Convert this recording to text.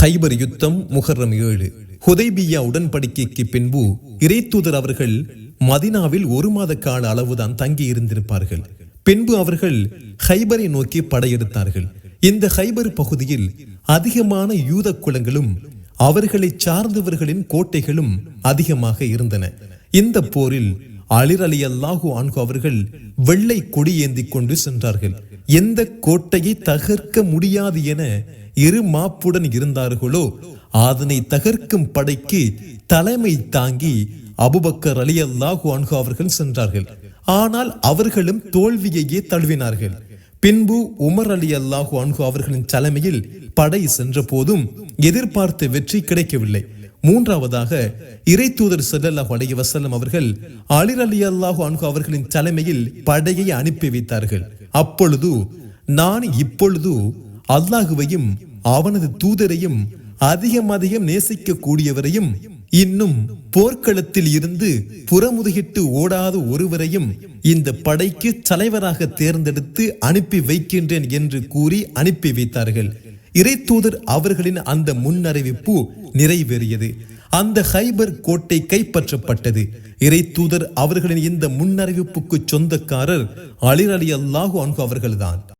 Hyper யுத்தம் முகர்ரம் ஏழு. ஹுதைபியா உடன்படிக்கைக்கு பின்பு இறைத்தூதர் அவர்கள் மதினாவில் ஒரு மாத கால அளவுதான் தங்கி இருந்திருப்பார்கள் பின்பு அவர்கள் ஹைபரை நோக்கி படையெடுத்தார்கள். இந்த ஹைபர் பகுதியில் அதிகமான யூத குலங்களும் அவர்களை சார்ந்தவர்களின் கோட்டைகளும் அதிகமாக இருந்தன. இந்த போரில் அலிர் அலி அல்லாஹு ஆன்கு அவர்கள் வெள்ளை கொடி ஏந்தி கொண்டு சென்றார்கள். எந்த கோட்டையை தகர்க்க முடியாது என இரு மாப்புடன் இருந்தார்களோ? அதனை தகர்க்கும் படைக்கு தலைமை தாங்கி அபுபக்கர் அலி அல்லாஹு அன்ஹு அவர்கள் சென்றார்கள். ஆனால் அவர்களும் தோல்வியையே தழுவினார்கள். பின்பு உமர் அலி அல்லாஹு அன்ஹு அவர்களின் தலைமையில் படை சென்ற போதும் எதிர்பார்த்த வெற்றி கிடைக்கவில்லை. மூன்றாவதாக இறை தூதர் செல்லல்லாஹு அலைஹி வசல்லம் அவர்கள் அலிர் அலி அல்லாஹு அன்ஹு அவர்களின் தலைமையில் படையை அனுப்பி வைத்தார்கள். அப்பொழுது நான் இப்பொழுது அல்லாஹுவையும் அவனது தூதரையும் அதிகம் அதிகம் நேசிக்க கூடியவரையும் இன்னும் போர்க்களத்தில் இருந்து புறமுதுகிட்டு ஓடாத ஒருவரையும் இந்த படைக்கு தலைவராக தேர்ந்தெடுத்து அனுப்பி வைக்கின்றேன் என்று கூறி அனுப்பி வைத்தார்கள். இறைத்தூதர் அவர்களின் அந்த முன்னறிவிப்பு நிறைவேறியது. அந்த ஹைபர் கோட்டை கைப்பற்றப்பட்டது. இறைத்தூதர் அவர்களின் இந்த முன்னறிவிப்புக்கு சொந்தக்காரர் அலிர் அலி அல்லாஹு அன்கு அவர்கள்தான்.